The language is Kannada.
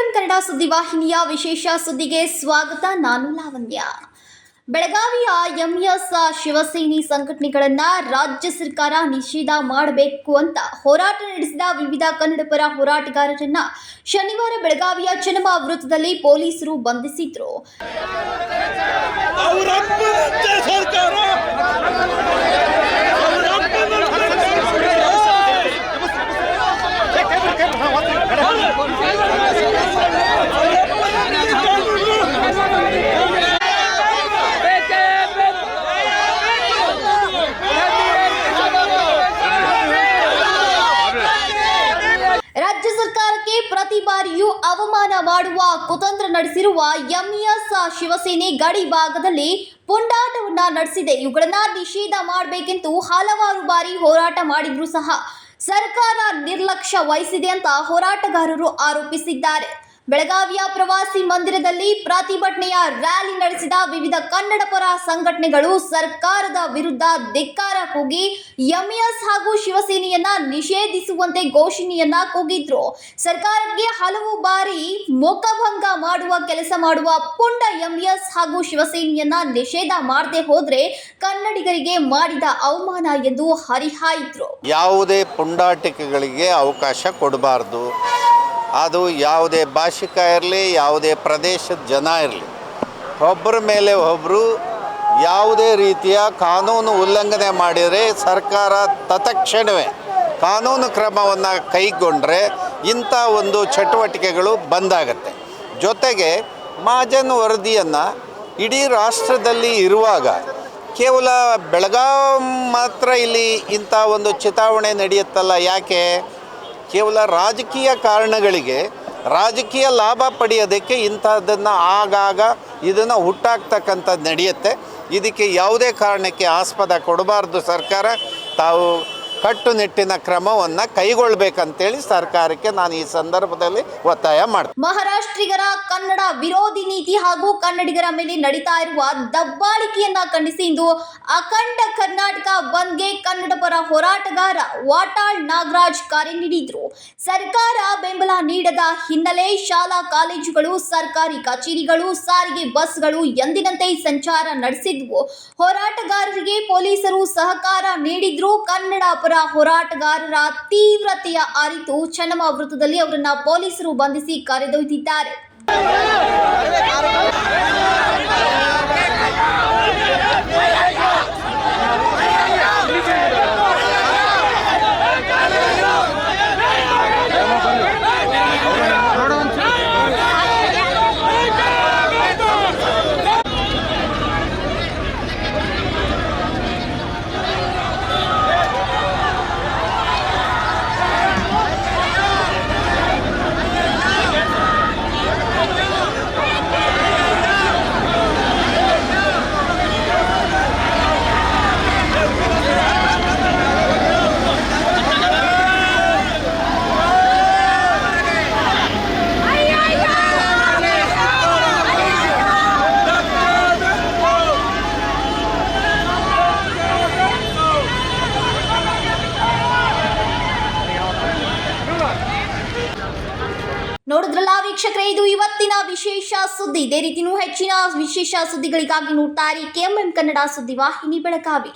ಸುದ್ದಿವಾಹಿನಿಯ ವಿಶೇಷ ಸುದ್ದಿಗೆ ಸ್ವಾಗತ. ನಾನು ಲಾವಣ್ಯ. ಬೆಳಗಾವಿಯ ಎಂಎಸ್ ಶಿವಸೇನೆ ಸಂಘಟನೆಗಳನ್ನು ರಾಜ್ಯ ಸರ್ಕಾರ ನಿಷೇಧ ಮಾಡಬೇಕು ಅಂತ ಹೋರಾಟ ನಡೆಸಿದ ವಿವಿಧ ಕನ್ನಡಪರ ಹೋರಾಟಗಾರರನ್ನ ಶನಿವಾರ ಬೆಳಗಾವಿಯ ಚನ್ನಮ ವೃತ್ತದಲ್ಲಿ ಪೊಲೀಸರು ಬಂಧಿಸಿದ್ರು ಅವರಪ್ಪನಂತೆ ಸರ್ಕಾರ ರಾಜ್ಯ ಸರ್ಕಾರಕ್ಕೆ ಪ್ರತಿ ಬಾರಿಯೂ ಅವಮಾನ ಮಾಡುವ ಕುತಂತ್ರ ನಡೆಸಿರುವ ಎಂಇಎಸ್ ಶಿವಸೇನೆ ಗಡಿ ಭಾಗದಲ್ಲಿ ಪುಂಡಾಟವನ್ನ ನಡೆಸಿದೆ. ಇವುಗಳನ್ನ ನಿಷೇಧ ಮಾಡಬೇಕೆಂದು ಹಲವಾರು ಬಾರಿ ಹೋರಾಟ ಮಾಡಿದ್ರು ಸಹ ಸರ್ಕಾರ ನಿರ್ಲಕ್ಷ್ಯ ವಹಿಸಿದೆ ಅಂತ ಹೋರಾಟಗಾರರು ಆರೋಪಿಸಿದ್ದಾರೆ. ಬೆಳಗಾವಿಯ ಪ್ರವಾಸಿ ಮಂದಿರದಲ್ಲಿ ಪ್ರತಿಭಟನೆಯ ರ್ಯಾಲಿ ನಡೆಸಿದ ವಿವಿಧ ಕನ್ನಡ ಪರ ಸಂಘಟನೆಗಳು ಸರ್ಕಾರದ ವಿರುದ್ಧ ಧಿಕ್ಕಾರ ಕೂಗಿ ಎಂಇಎಸ್ ಹಾಗೂ ಶಿವಸೇನೆಯನ್ನ ನಿಷೇಧಿಸುವಂತೆ ಘೋಷಣೆಯನ್ನ ಕೂಗಿದ್ರು. ಸರ್ಕಾರಕ್ಕೆ ಹಲವು ಬಾರಿ ಮುಖಭಂಗ ಮಾಡುವ ಕೆಲಸ ಮಾಡುವ ಪುಂಡ ಎಂಇಎಸ್ ಹಾಗೂ ಶಿವಸೇನೆಯನ್ನ ನಿಷೇಧ ಮಾಡದೆ ಹೋದ್ರೆ ಕನ್ನಡಿಗರಿಗೆ ಮಾಡಿದ ಅವಮಾನ ಎಂದು ಹರಿಹಾಯಿದ್ರು. ಯಾವುದೇ ಪುಂಡಾಟಿಕೆಗಳಿಗೆ ಅವಕಾಶ ಕೊಡಬಾರ್ದು. ಅದು ಯಾವುದೇ ಭಾಷಿಕ ಇರಲಿ, ಯಾವುದೇ ಪ್ರದೇಶದ ಜನ ಇರಲಿ. ಒಬ್ಬರ ಮೇಲೆ ಒಬ್ಬರು ಯಾವುದೇ ರೀತಿಯ ಕಾನೂನು ಉಲ್ಲಂಘನೆ ಮಾಡಿದರೆ ಸರ್ಕಾರ ತತ್ಕ್ಷಣವೇ ಕಾನೂನು ಕ್ರಮವನ್ನು ಕೈಗೊಂಡ್ರೆ ಇಂಥ ಒಂದು ಚಟುವಟಿಕೆಗಳು ಬಂದಾಗತ್ತೆ. ಜೊತೆಗೆ ಮಹಾಜನ್ ವರದಿಯನ್ನು ಇಡೀ ರಾಷ್ಟ್ರದಲ್ಲಿ ಇರುವಾಗ ಕೇವಲ ಬೆಳಗಾವಿ ಮಾತ್ರ ಇಲ್ಲಿ ಇಂಥ ಒಂದು ಚಿತಾವಣೆ ನಡೆಯುತ್ತಲ್ಲ, ಯಾಕೆ? ಕೇವಲ ರಾಜಕೀಯ ಕಾರಣಗಳಿಗೆ ರಾಜಕೀಯ ಲಾಭ ಪಡೆಯೋದಕ್ಕೆ ಇಂಥದ್ದನ್ನು ಆಗಾಗ ಇದನ್ನು ಹುಟ್ಟಾಕ್ತಕ್ಕಂಥದ್ದು ನಡೆಯುತ್ತೆ. ಇದಕ್ಕೆ ಯಾವುದೇ ಕಾರಣಕ್ಕೆ ಆಸ್ಪದ ಕೊಡಬಾರ್ದು ಸರ್ಕಾರ. ತಾವು ಕಟ್ಟುನಿಟ್ಟಿನ ಕ್ರಮವನ್ನ ಕೈಗೊಳ್ಬೇಕಂತೇಳಿ ಸರ್ಕಾರಕ್ಕೆ ನಾನು ಈ ಸಂದರ್ಭದಲ್ಲಿ ಒತ್ತಾಯ ಮಾಡ್ತೀನಿ. ಮಹಾರಾಷ್ಟ್ರಿಗರ ಕನ್ನಡ ವಿರೋಧಿ ನೀತಿ ಹಾಗೂ ಕನ್ನಡಿಗರ ಮೇಲೆ ನಡೀತಾ ಇರುವ ದಬ್ಬಾಳಿಕೆಯನ್ನ ಖಂಡಿಸಿ ಇಂದು ಅಖಂಡ ಕರ್ನಾಟಕ ಬಂದ್ಗೆ ಕನ್ನಡ ಪರ ಹೋರಾಟಗಾರ ವಾಟಾಳ್ ನಾಗರಾಜ್ ಕರೆ ನೀಡಿದ್ರು. ಸರ್ಕಾರ ಬೆಂಬಲ ನೀಡದ ಹಿನ್ನೆಲೆ ಶಾಲಾ ಕಾಲೇಜುಗಳು, ಸರ್ಕಾರಿ ಕಚೇರಿಗಳು, ಸಾರಿಗೆ ಬಸ್ಗಳು ಎಂದಿನಂತೆ ಸಂಚಾರ ನಡೆಸಿದ್ವು. ಹೋರಾಟಗಾರರಿಗೆ ಪೊಲೀಸರು ಸಹಕಾರ ನೀಡಿದ್ರು, ಕನ್ನಡ ಪರ ಹೋರಾಟಗಾರರ ತೀವ್ರತೆಯ ಅರಿತು ಚೆನ್ನಮ್ಮ ವೃತ್ತದಲ್ಲಿ ಅವರನ್ನ ಪೊಲೀಸರು ಬಂಧಿಸಿ ಕರೆದೊಯ್ದಿದ್ದಾರೆ. ನೋಡಿದ್ರಲ್ಲ ವೀಕ್ಷಕರೇ, ಇದು ಇವತ್ತಿನ ವಿಶೇಷ ಸುದ್ದಿ. ಇದೇ ರೀತಿನೂ ಹೆಚ್ಚಿನ ವಿಶೇಷ ಸುದ್ದಿಗಳಿಗಾಗಿ ನೋಡ್ತಾರೆ ಕೆಎಂಎಂ ಕನ್ನಡ ಸುದ್ದಿ ವಾಹಿನಿ ಬೆಳಗಾವಿ.